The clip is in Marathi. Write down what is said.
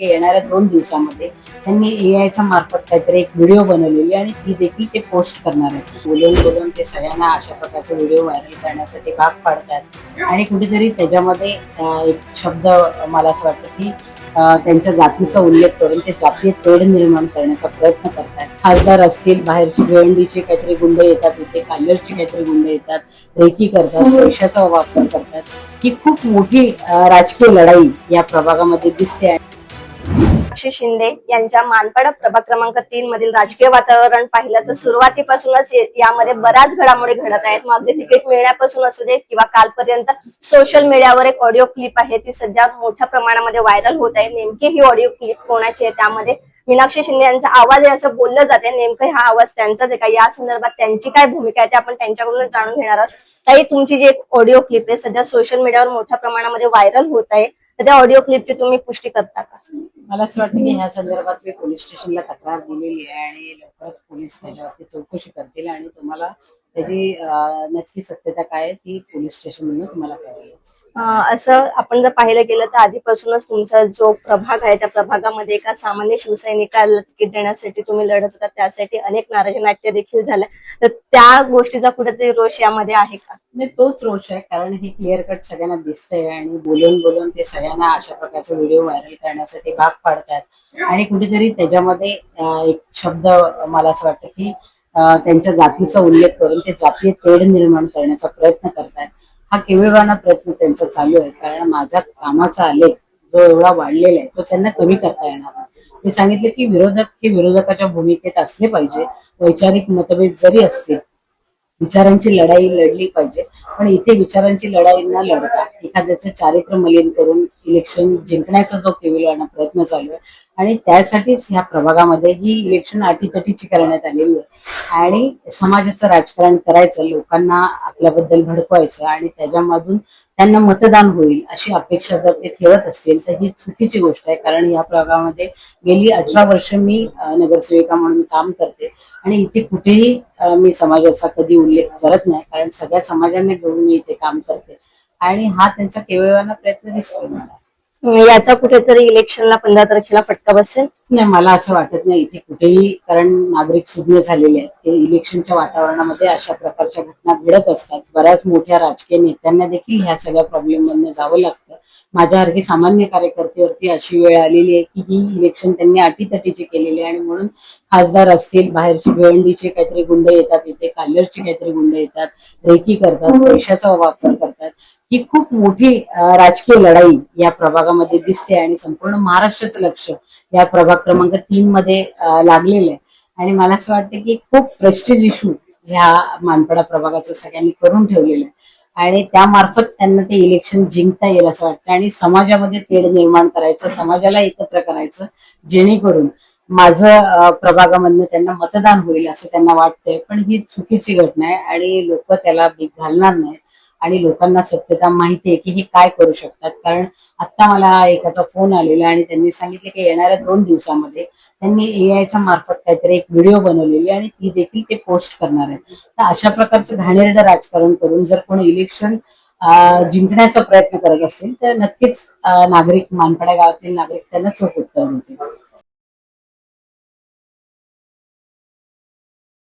येणाऱ्या दोन दिवसामध्ये त्यांनी एआयच्या मार्फत काहीतरी एक व्हिडिओ बनवलेली आणि ती देखील ते पोस्ट करणार आहेत. बोलून बोलून ते सगळ्यांना अशा प्रकारचे व्हिडिओ व्हायरल करण्यासाठी भाग पाडतात. आणि कुठेतरी त्याच्यामध्ये एक शब्द मला असं वाटतं की त्यांच्या जातीचा उल्लेख करून ते जातीय तेढ निर्माण करण्याचा प्रयत्न करतात. खासदार असतील बाहेरची भिवंडीचे काहीतरी गुंड येतात इथे काल्लरचे काहीतरी गुंड येतात रेकी करतात पैशाचा वापर करतात. ही खूप मोठी राजकीय लढाई या प्रभागामध्ये दिसते साक्षी शिंदे यांच्या मानपाडा प्रभाग क्रमांक तीन मधील राजकीय वातावरण पाहिलं तर सुरुवातीपासूनच यामध्ये बऱ्याच घडामोडी घडत आहेत. मग अगदी तिकीट मिळण्यापासून असू दे किंवा कालपर्यंत सोशल मीडियावर एक ऑडिओ क्लिप आहे. ती सध्या मोठ्या प्रमाणामध्ये व्हायरल होत आहे. नेमकी ही ऑडिओ क्लिप कोणाची आहे त्यामध्ये मीनाक्षी शिंदे यांचा आवाज आहे असं बोललं जाते नेमकं हा आवाज त्यांचाच आहे का? या संदर्भात त्यांची काय भूमिका आहे ते आपण त्यांच्याकडूनच जाणून घेणार आहोत. ताई तुमची जी एक ऑडिओ क्लिप आहे सध्या सोशल मीडियावर मोठ्या प्रमाणामध्ये व्हायरल होत आहे. तर त्या ऑडिओ क्लिपची तुम्ही पुष्टी करता का? मला असं वाटतं की ह्या संदर्भात मी पोलीस स्टेशनला तक्रार दिलेली आहे आणि लवकरच पोलीस त्याच्यावरती चौकशी करतील आणि तुम्हाला त्याची अं, नक्की सत्यता काय आहे ती पोलीस स्टेशनमधून तुम्हाला कळेल. असं आपण जर पाहिलं गेलं तर आधीपासूनच तुमचा जो प्रभाग आहे त्या प्रभागामध्ये एका सामान्य शिवसैनिकाला तिकीट देण्यासाठी तुम्ही लढत होता. त्यासाठी अनेक नाराजी नाट्य देखील झाल्या तर त्या गोष्टीचा कुठेतरी रोष यामध्ये आहे का? नाही तोच रोष आहे कारण हे क्लिअर कट सगळ्यांना दिसतंय आणि बोलून बोलून ते सगळ्यांना अशा प्रकारचे व्हिडिओ व्हायरल करण्यासाठी भाग पाडतात. आणि कुठेतरी त्याच्यामध्ये एक शब्द मला असं वाटतं की त्यांच्या जातीचा उल्लेख करून ते जातीय तेढ निर्माण करण्याचा प्रयत्न करतात. हा केविळवाना प्रयत्न त्यांचा चालू आहे. कारण माझा कामाचा आलेख जो एवढा वाढलेला आहे तो त्यांना कमी करता येणार नाही. मी सांगितले की विरोधक हे विरोधकाच्या भूमिकेत असले पाहिजे वैचारिक मतभेद जरी असतील विचारांची लढाई लढली पाहिजे पण इथे विचारांची लढाई न लढता एखाद्याचं चारित्र्य मलिन करून इलेक्शन जिंकण्याचा जो केविलवाना प्रयत्न चालू आहे आणि त्यासाठीच ह्या प्रभागामध्ये ही इलेक्शन अटीतटीची करण्यात आलेली आहे. आणि समाजाचं राजकारण करायचं लोकांना आपल्याबद्दल भडकवायचं आणि त्याच्यामधून त्यांना मतदान होईल अशी अपेक्षा जर ते ठेवत असतील तर ही चुकीची गोष्ट आहे. कारण या प्रभागामध्ये गेली अठरा वर्ष मी नगरसेविका म्हणून काम करते. आणि इथे कुठेही मी समाजाचा कधी उल्लेख करत नाही कारण सगळ्या समाजाने घेऊन मी इथे काम करते. आणि हा त्यांचा केवळवाना प्रयत्न दिसतो मला. याचा कुठेतरी इलेक्शनला पंधरा तारखेला फटका बसेल? नाही मला असं वाटत नाही इथे कुठेही कारण नागरिक सुज्ञ झालेले आहेत. ते इलेक्शनच्या वातावरणामध्ये अशा प्रकारच्या घटना घडत असतात. बऱ्याच मोठ्या राजकीय नेत्यांना देखील ह्या सगळ्या प्रॉब्लेम मधनं जावं लागतं. माझ्यासारखी सामान्य कार्यकर्त्यावरती अशी वेळ आलेली आहे की ही इलेक्शन त्यांनी अटीतटीची केलेली आहे आणि म्हणून खासदार असतील बाहेरची भिवंडीचे काहीतरी गुंड येतात इथे कालरचे काहीतरी गुंड येतात रेकी करतात पैशाचा वापर करतात. ही खूप मोठी राजकीय लढाई या प्रभागामध्ये दिसते आणि संपूर्ण महाराष्ट्राचं लक्ष या प्रभाग क्रमांक तीन मध्ये लागलेलं आहे. आणि मला असं वाटतं की खूप प्रेस्टिज इशू ह्या मानपडा प्रभागाचं सगळ्यांनी करून ठेवलेलं आहे. आणि त्यामार्फत त्यांना ते इलेक्शन जिंकता येईल असं वाटतं. आणि समाजामध्ये तेढ निर्माण करायचं समाजाला एकत्र करायचं जेणेकरून माझं प्रभागामधनं त्यांना मतदान होईल असं त्यांना वाटतंय. पण ही चुकीची घटना आहे आणि लोक त्याला भीक घालणार नाहीत. आणि लोकांना सत्यता माहिती आहे की हे काय करू शकतात. कारण आता मला एकाचा फोन आलेला आणि त्यांनी सांगितले की येणाऱ्या दोन दिवसामध्ये त्यांनी एआयच्या मार्फत काहीतरी एक व्हिडिओ बनवलेली आणि ती देखील ते पोस्ट करणार आहेत. तर अशा प्रकारचं घाणेरडं राजकारण करून जर कोणी इलेक्शन जिंकण्याचा प्रयत्न करत असतील तर नक्कीच नागरिक मानपाड्या गावातील नागरिक त्यांना चोख उत्तर देतील.